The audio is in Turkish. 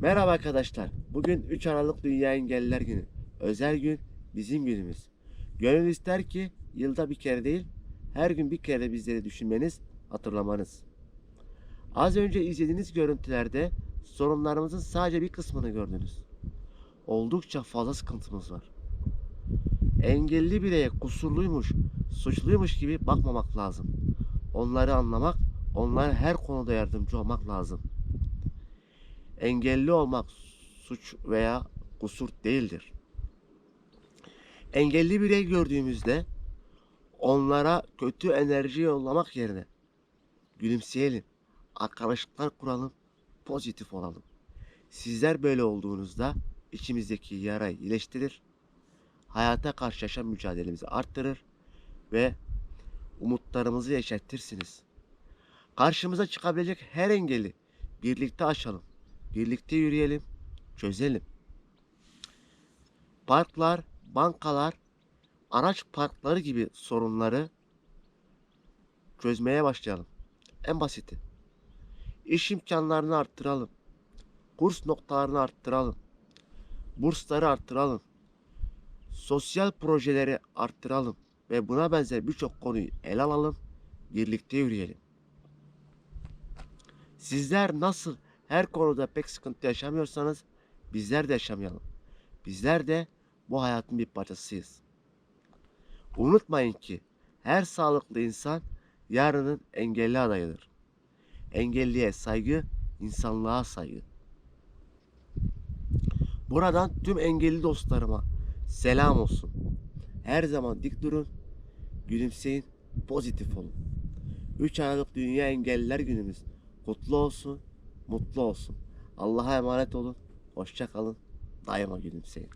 Merhaba arkadaşlar. Bugün 3 Aralık Dünya Engelliler Günü. Özel gün bizim günümüz. Gönül ister ki yılda bir kere değil, her gün bir kere bizleri düşünmeniz, hatırlamanız. Az önce izlediğiniz görüntülerde sorunlarımızın sadece bir kısmını gördünüz. Oldukça fazla sıkıntımız var. Engelli bireye kusurluymuş, suçluymuş gibi bakmamak lazım. Onları anlamak, onlara her konuda yardımcı olmak lazım. Engelli olmak suç veya kusur değildir. Engelli birey gördüğümüzde onlara kötü enerji yollamak yerine gülümseyelim, arkadaşlıklar kuralım, pozitif olalım. Sizler böyle olduğunuzda içimizdeki yarayı iyileştirir, hayata karşı yaşam mücadelemizi arttırır ve umutlarımızı yeşertirsiniz. Karşımıza çıkabilecek her engeli birlikte aşalım. Birlikte yürüyelim, çözelim. Parklar, bankalar, araç parkları gibi sorunları çözmeye başlayalım. En basiti. İş imkanlarını arttıralım. Kurs noktalarını arttıralım. Bursları arttıralım. Sosyal projeleri arttıralım ve buna benzer birçok konuyu ele alalım. Birlikte yürüyelim. Sizler nasıl her konuda pek sıkıntı yaşamıyorsanız bizler de yaşamayalım. Bizler de bu hayatın bir parçasıyız. Unutmayın ki her sağlıklı insan yarının engelli adayıdır. Engelliye saygı, insanlığa saygı. Buradan tüm engelli dostlarıma selam olsun. Her zaman dik durun, gülümseyin, pozitif olun. 3 Aralık Dünya Engelliler Günümüz kutlu olsun, mutlu olsun. Allah'a emanet olun. Hoşça kalın. Daima gülümseyin.